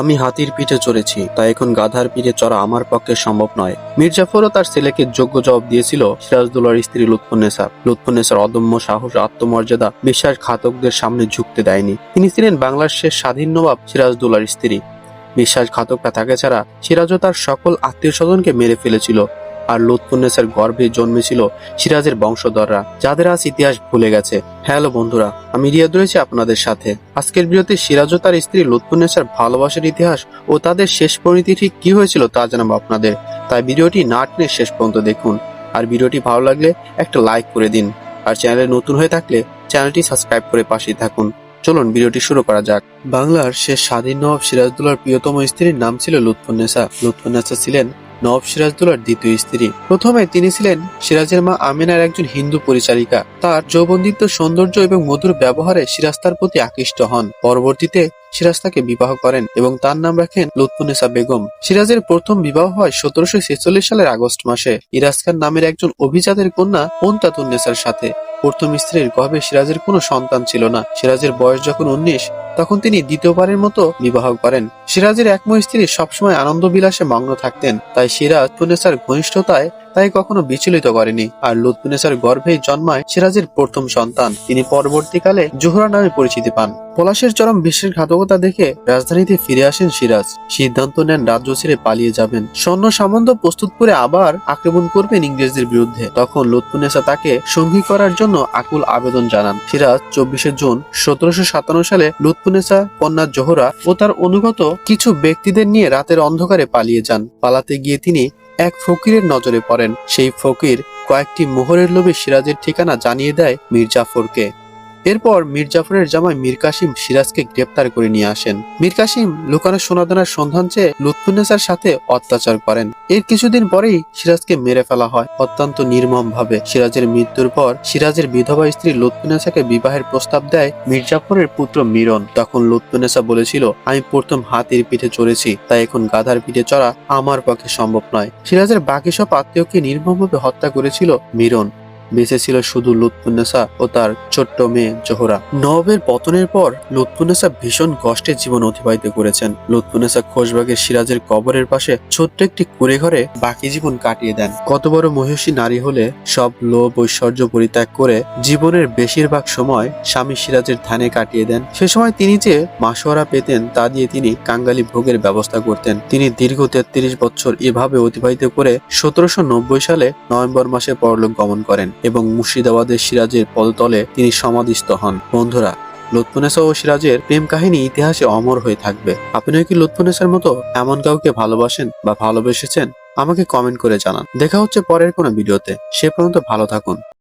আমি হাতির পিঠে চড়েছি, তাই এখন গাধার পিঠে চড়া আমার পক্ষে সম্ভব নয়। মির্জাফরও তার ছেলেকে যোগ্য জবাব দিয়েছিল সিরাজদুল্লার স্ত্রী লুৎফুন্নেসার লুৎফুন্নেসার অদম্য সাহস, আত্মমর্যাদা, বিশ্বাসঘাতকদের সামনে ঝুঁকতে দেয়নি। তিনি ছিলেন বাংলার শেষ স্বাধীন নবাব সিরাজদুল্লার স্ত্রী। বিশ্বাসঘাতকরা তাকে ছাড়া সিরাজও তার সকল আত্মীয় স্বজনকে মেরে ফেলেছিল। আর লুৎফুন্নেসার গর্ভে জন্মেছিল সিরাজের বংশধররা, যাদের আজ ইতিহাস ভুলে গেছে। হ্যালো বন্ধুরা, আমি রিয়াদ রয়েছি আপনাদের সাথে। আজকের বিরতি সিরাজ ও তার স্ত্রী লুৎফুন্নেসার ভালোবাসার ইতিহাস ও তাদের শেষ পরিণতি ঠিক কি হয়েছিল তা জানাব আপনাদের। তাই ভিডিওটি না টেনে শেষ পর্যন্ত দেখুন। আর ভিডিওটি ভালো লাগলে একটা লাইক করে দিন। আর চ্যানেলে নতুন হয়ে থাকলে চ্যানেলটি সাবস্ক্রাইব করে পাশেই থাকুন। চলুন ভিডিওটি শুরু করা যাক। বাংলার শেষ স্বাধীন নবাব সিরাজদৌলার প্রিয়তম স্ত্রীর নাম ছিল লুৎফুন্নেসা। লুৎফুন্নেসা ছিলেন নবাব সিরাজদৌলার দ্বিতীয় স্ত্রী। প্রথমে তিনি ছিলেন সিরাজের মা আমিনার একজন হিন্দু পরিচারিকা তার যৌবন্দিত্ব সৌন্দর্য এবং মধুর ব্যবহারে সিরাজ তার প্রতি আকৃষ্ট হন। পরবর্তীতে সিরাজ তাকে বিবাহ করেন এবং তার নাম রাখেন লুৎফুন্নেসা বেগম। সিরাজের প্রথম বিবাহ হয় সতেরোশো ছেচল্লিশ সালের আগস্ট মাসে। ইরাজ খান নামের একজন অভিজাতের কন্যা পন্তাতুন্নেসার সাথে। প্রথম স্ত্রীর গর্ভে সিরাজের কোনো সন্তান ছিল না। সিরাজের বয়স যখন উনিশ তখন তিনি দ্বিতীয়বারের মতো বিবাহ করেন। সিরাজের একম স্ত্রী সবসময় আনন্দ বিলাসে মগ্ন থাকতেন, তাই সিরাজ পুনেসার ঘনিষ্ঠতায় তাই কখনো বিচলিত করেনি। আর লুৎফুনেসার গর্ভেই জন্মায় সিরাজের প্রথম সন্তান। তিনি পরবর্তীকালে জোহরা নামে পরিচিতি পান। পলাশের চরম বিশ্বাসঘাতকতা দেখে রাজধানীতে ফিরে আসেন সিরাজ। সিদ্ধান্ত নেন রাজ্য ছেড়ে পালিয়ে যাবেন। সৈন্য সামন্ত প্রস্তুত করে আবার আক্রমণ করবেন ইংরেজদের বিরুদ্ধে। তখন লুৎফুনেসা তাকে সঙ্গী করার জন্য আকুল আবেদন জানান। সিরাজ চব্বিশে জুন সতেরোশো সাতান্ন সালে লুৎফুনেসা কন্যা জোহরা ও তার অনুগত কিছু ব্যক্তিদের নিয়ে রাতের অন্ধকারে পালিয়ে যান। পালাতে গিয়ে তিনি এক ফকিরের নজরে পড়েন। সেই ফকির কয়েকটি মোহরের লোভে সিরাজের ঠিকানা জানিয়ে দেয় মীর জাফরকে এরপর মীর জাফরের জামাই মীর কাসিম সিরাজকে গ্রেপ্তার করে নিয়ে আসেন। মীর কাসিম লুকানো সোনাদানার সন্ধান চেয়ে লুৎফুন্নেসার সাথে অত্যাচার করেন। এর কিছুদিন পরেই সিরাজকে মেরে ফেলা হয়। অত্যন্ত নির্মম ভাবে সিরাজের মৃত্যুর পর সিরাজের বিধবা স্ত্রী লুৎফুন্নেসাকে বিবাহের প্রস্তাব দেয় মীর জাফরের পুত্র মিরন। তখন লুৎফুন্নেসা বলেছিল, আমি প্রথম হাতির পিঠে চড়েছি, তাই এখন গাধার পিঠে চড়া আমার পক্ষে সম্ভব নয়। সিরাজের বাকি সব আত্মীয়কে নির্মমভাবে হত্যা করেছিল মিরন। বেঁচে ছিল শুধু লুৎফুন্নেসা ও তার ছোট্ট মেয়ে জোহরা। নবাবের পতনের পর লুৎফুন্নেসা ভীষণ কষ্টে জীবন অতিবাহিত করেছেন। লুৎফুন্নেসা খোশবাগের সিরাজের কবরের পাশে ছোট্ট একটি কুড়ে ঘরে বাকি জীবন কাটিয়ে দেন। কত বড় মহিষী নারী হলে সব লোভ, ঐশ্বর্য পরিত্যাগ করে জীবনের বেশিরভাগ সময় স্বামী সিরাজের ধ্যানে কাটিয়ে দেন। সে সময় তিনি যে মাসোয়ারা পেতেন, তা দিয়ে তিনি কাঙ্গালি ভোগের ব্যবস্থা করতেন। তিনি দীর্ঘ তেত্রিশ বছর এভাবে অতিবাহিত করে সতেরোশো নব্বই সালে নভেম্বর মাসে পরলোক গমন করেন। এবং মুর্শিদাবাদের সিরাজের পদতলে তিনি সমাধিস্থ হন। বন্ধুরা লুৎফুনেসা ও সিরাজের প্রেম কাহিনী ইতিহাসে অমর হয়ে থাকবে। আপনিও কি লুৎফুনেসার মতো এমন কাউকে ভালোবাসেন বা ভালোবেসেছেন? আমাকে কমেন্ট করে জানান। দেখা হচ্ছে পরের কোনো ভিডিওতে। সে পর্যন্ত ভালো থাকুন।